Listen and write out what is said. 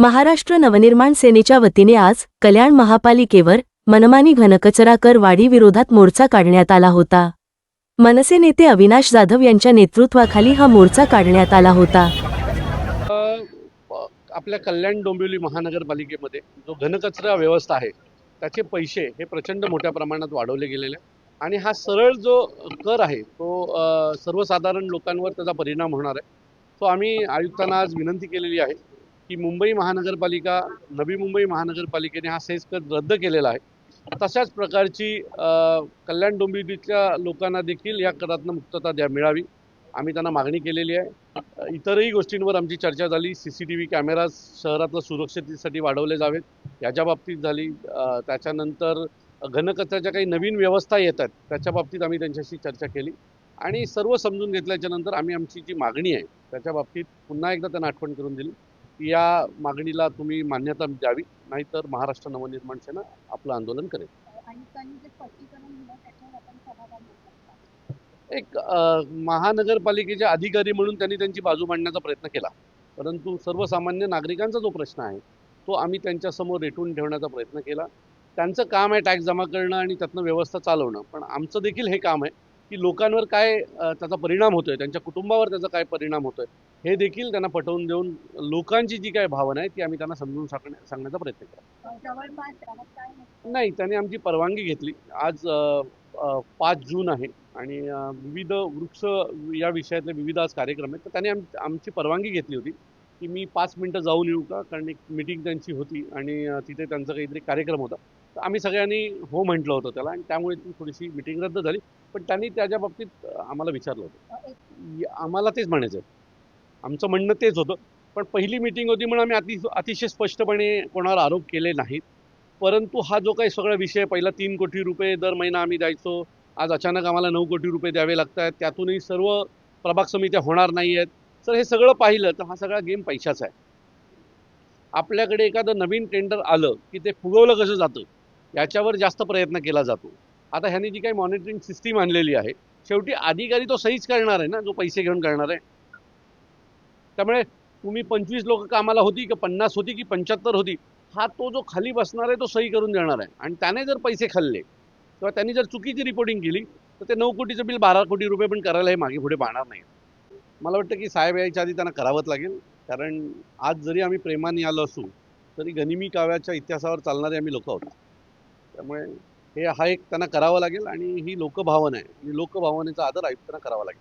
महाराष्ट्र नवनिर्माण सेनेच्या वतीने आज कल्याण महापालिकेवर मनमानी घनकचरा कर वाढी विरोधात मोर्चा काढण्यात आला होता. मनसे नेते अविनाश जाधव यांच्या नेतृत्वाखाली हा मोर्चा काढण्यात आला होता. आपल्या कल्याण डोंबिवली महानगरपालिकेमध्ये जो घनकचरा व्यवस्था आहे त्याचे पैसे हे प्रचंड मोठ्या प्रमाणात वाढवले गेलेले आणि हा सरळ जो कर आहे तो सर्वसाधारण लोकांवर त्याचा परिणाम होणार आहे. तो आम्ही आयुक्तांना आज विनंती केलेली आहे की मुंबई महानगरपालिका नवी मुंबई महानगरपालिकेने हा सेस कर रद्द केलेला आहे. तशाच प्रकारची कल्याण डोंबिवलीच्या लोकांना देखील या करातनं मुक्तता द्या मिळावी. आम्ही त्यांना मागणी केलेली आहे. इतरही गोष्टींवर आमची चर्चा झाली. C C T V cameras शहरातलं सुरक्षितेसाठी वाढवले जावेत. याच्या बाबतीत झाली त्याच्यानंतर घनकचऱ्याच्या काही नवीन व्यवस्था येत आहेत त्याच्या बाबतीत आम्ही त्यांच्याशी चर्चा केली. आणि सर्व समजून घेतल्याच्यानंतर आम्ही आमची जी मागणी आहे त्याच्या बाबतीत पुन्हा एकदा त्यांना आठवण करून दिली. या मागणीला तुम्ही मान्यता द्यावी नाहीतर महाराष्ट्र नवनिर्माण सेना आपलं आंदोलन करेल. एक अ, महानगरपालिकेचे अधिकारी म्हणून त्यांनी त्यांची बाजू मांडण्याचा प्रयत्न केला. परंतु सर्वसामान्य नागरिकांचा जो प्रश्न आहे तो आम्ही त्यांच्यासमोर रेटून ठेवण्याचा प्रयत्न केला. त्यांचं काम आहे टॅक्स जमा करणं आणि त्यातनं व्यवस्था चालवणं पण आमचं देखील हे काम आहे. की लोकांवर काय त्याचा परिणाम होतोय त्यांच्या कुटुंबावर त्याचा काय परिणाम होतोय हे देखील त्यांना पटवून देऊन लोकांची जी काय भावना आहे ती आम्ही त्यांना समजून सांगण्या सांगण्याचा प्रयत्न केला? नाही त्याने आमची परवानगी घेतली. आज पाच जून आहे आणि विविध वृक्ष या विषयातले विविध आज कार्यक्रम आहेत. तर त्याने आम आमची परवानगी घेतली होती की मी पाच मिनटं जाऊन येऊ का? कारण एक मिटिंग त्यांची होती आणि तिथे त्यांचा काहीतरी कार्यक्रम होता. आम्ही सगळ्यांनी हो म्हटलं होतं त्याला आणि त्यामुळे ती थोडीशी मिटिंग रद्द झाली. पण त्यांनी त्याच्या बाबतीत आम्हाला विचारलं होतं. आम्हाला तेच म्हणायचं आहे. आमचं म्हणणं तेच होतं. पण पहिली मिटिंग होती म्हणून आम्ही अति अतिशय स्पष्टपणे कोणावर आरोप केले नाहीत. परंतु हा जो काही सगळा विषय पहिला तीन कोटी रुपये दर महिना आम्ही द्यायचो. आज अचानक आम्हाला नऊ कोटी रुपये द्यावे लागत आहेत त्यातूनही सर्व प्रभाग समित्या होणार नाही आहेत. तर हे सगळं पाहिलं तर हा सगळा गेम पैशाचा आहे. आपल्याकडे एखादं नवीन टेंडर आलं की ते फुगवलं कसं जातं? याच्यावर जास्त प्रयत्न केला जातो. आता ह्यांनी जी काही मॉनिटरिंग सिस्टीम आणलेली आहे शेवटी अधिकारी तो सहीच करणार आहे ना जो पैसे घेऊन करणार आहे? त्यामुळे तुम्ही पंचवीस लोक कामाला होती की पन्नास होती की पंच्याहत्तर होती हा तो जो खाली बसणार आहे तो सही करून देणार आहे. आणि त्याने जर पैसे खाल्ले किंवा त्यांनी जर चुकीची रिपोर्टिंग केली तर ते नऊ कोटीचं बिल बारा कोटी रुपये पण करायला हे मागे पुढे पाहणार नाही. मला वाटतं की साहेब यायच्या आधी त्यांना करावंच लागेल. कारण आज जरी आम्ही प्रेमाने आलो असू तरी गनिमी काव्याच्या इतिहासावर चालणारे आम्ही लोक आहोत. त्यामुळे हे हा एक त्यांना करावं लागेल आणि ही लोकभावना आहे. आणि लोकभावनेचा आदर आयुक्तांना करावा लागेल.